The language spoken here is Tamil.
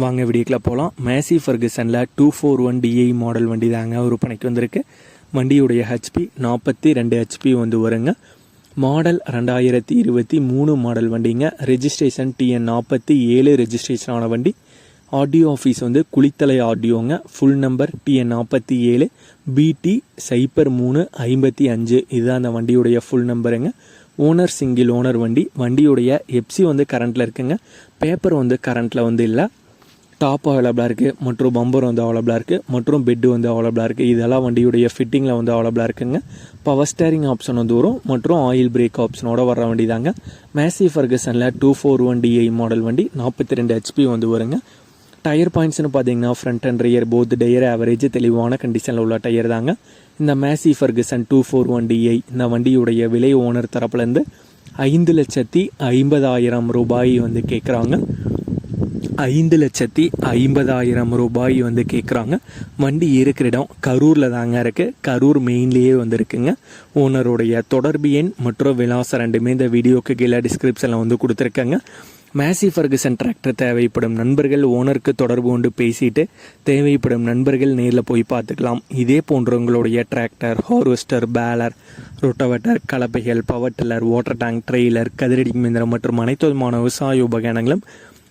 வாங்க வீடியோக்குள்ள போகலாம் Massey ஃபர்கசனில் two four one DI model வண்டி தாங்க விற்பனைக்கு வந்திருக்கு. வண்டியுடைய ஹெச்பி நாற்பத்தி ரெண்டு ஹெச்பி வந்து வருங்க. மாடல் ரெண்டாயிரத்தி இருபத்தி மூணு மாடல் வண்டிங்க. ரெஜிஸ்ட்ரேஷன் டிஎன் நாற்பத்தி ஏழு ரெஜிஸ்ட்ரேஷன் ஆன வண்டி. ஆடியோ ஆஃபீஸ் வந்து குளித்தலை ஆடியோங்க ஃபுல் நம்பர் டிஎன் நாற்பத்தி ஏழு. பிடி சைப்பர் மூணு ஐம்பத்தி அஞ்சு. இதுதான் அந்த வண்டியுடைய ஃபுல் நம்பருங்க ஓனர் சிங்கிள் ஓனர் வண்டி. வண்டியுடைய எப்சி வந்து கரண்ட்டில் இருக்குங்க. பேப்பர் வந்து கரண்ட்டில் வந்து இல்லை. டாப் அவைலபிளாக இருக்குது மற்றும் பம்பர் வந்து அவைலபிளாக இருக்குது மற்றும் பெட்டு வந்து அவைலபிளாக இருக்குது இதெல்லாம் வண்டியுடைய ஃபிட்டிங்கில் வந்து அவைலபிளாக இருக்குங்க. பவர் ஸ்டேரிங் ஆப்ஷன் வந்து வரும் மற்றும் ஆயில் பிரேக் ஆப்ஷனோட வர வண்டி தாங்க Massey ஃபர்கசனில் two four one DI model வண்டி நாற்பத்தி ரெண்டு ஹெச்பி வந்து வருங்க. டயர் பாயிண்ட்ஸ்னு பார்த்தீங்கன்னா front and rear both tyre average தெளிவான கண்டிஷனில் உள்ள டயர் தாங்க. இந்த Massey Ferguson two four one DI இந்த வண்டியுடைய விலை ஓனர் தரப்புலேருந்து ஐந்து லட்சத்தி ஐம்பதாயிரம் ரூபாய் வந்து கேட்குறாங்க ஐந்து லட்சத்தி ஐம்பதாயிரம் ரூபாய் வந்து கேட்குறாங்க வண்டி இருக்கிற இடம் கரூரில் தாங்க இருக்குது கரூர் மெயின்லேயே வந்து இருக்குங்க ஓனருடைய தொடர்பு எண் மற்றும் விலாசம் ரெண்டுமே இந்த வீடியோக்கு கீழே டிஸ்கிரிப்ஷனில் வந்து கொடுத்துருக்கேங்க. மேசி ஃபர்கசன் டிராக்டர் தேவைப்படும் நண்பர்கள் ஓனருக்கு தொடர்பு கொண்டு பேசிட்டு தேவைப்படும் நண்பர்கள் நேரில் போய் பார்த்துக்கலாம். இதே போன்றவங்களுடைய tractor harvester baler rotavator கலப்பைகள் power tiller water tank trailer கதிரடி மிந்திரம் மற்றும் அனைத்து விதமான விவசாய உபகரணங்களும்